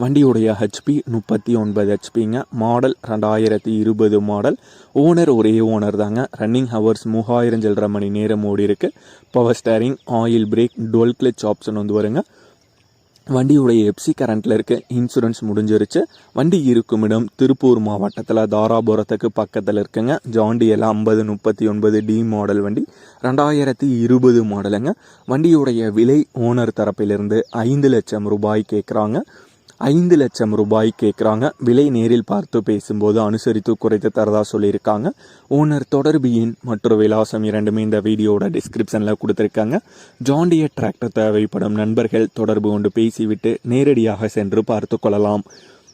வண்டியுடைய ஹெச்பி முப்பத்தி ஒன்பது ஹெச்பிங்க மாடல் ரெண்டாயிரத்தி இருபது மாடல் ஓனர் ஒரே ஓனர் தாங்க. ரன்னிங் ஹவர்ஸ் மூவாயிரம் சில்லரை மணி நேரம் ஓடி இருக்கு. Power steering oil brake dual clutch option வந்து வருங்க. வண்டியுடைய எப்சி கரண்ட்டில் இருக்க. இன்சூரன்ஸ் முடிஞ்சிருச்சு. வண்டி இருக்கும் இடம் திருப்பூர் மாவட்டத்தில் தாராபுரத்துக்கு பக்கத்தில் இருக்குங்க. ஜாண்டியில் ஐம்பது முப்பத்தி ஒன்பது டி மாடல் வண்டி. ரெண்டாயிரத்தி இருபது மாடலுங்க வண்டியுடைய விலை ஓனர் தரப்பிலிருந்து ஐந்து லட்சம் ரூபாய் கேட்குறாங்க ஐந்து லட்சம் ரூபாய் கேட்குறாங்க விலை நேரில் பார்த்து பேசும்போது அனுசரித்து குறைத்து தரதா சொல்லியிருக்காங்க. ஓனர் தொடர்பு எண் மற்றும் விலாசம் இரண்டுமே இந்த வீடியோட டிஸ்கிரிப்ஷனில் கொடுத்துருக்காங்க. ஜாண்டிய டிராக்டர் தேவைப்படும் நண்பர்கள் தொடர்பு கொண்டு பேசிவிட்டு நேரடியாக சென்று பார்த்து கொள்ளலாம்.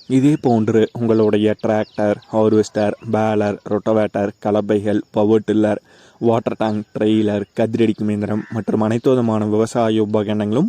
இதே போன்று உங்களுடைய tractor harvester baler rotavator கலப்பைகள் power tiller water tank trailer கதிரடிக்கும் இயந்திரம் மற்றும் அனைத்து விதமான விவசாய உபகரணங்களும்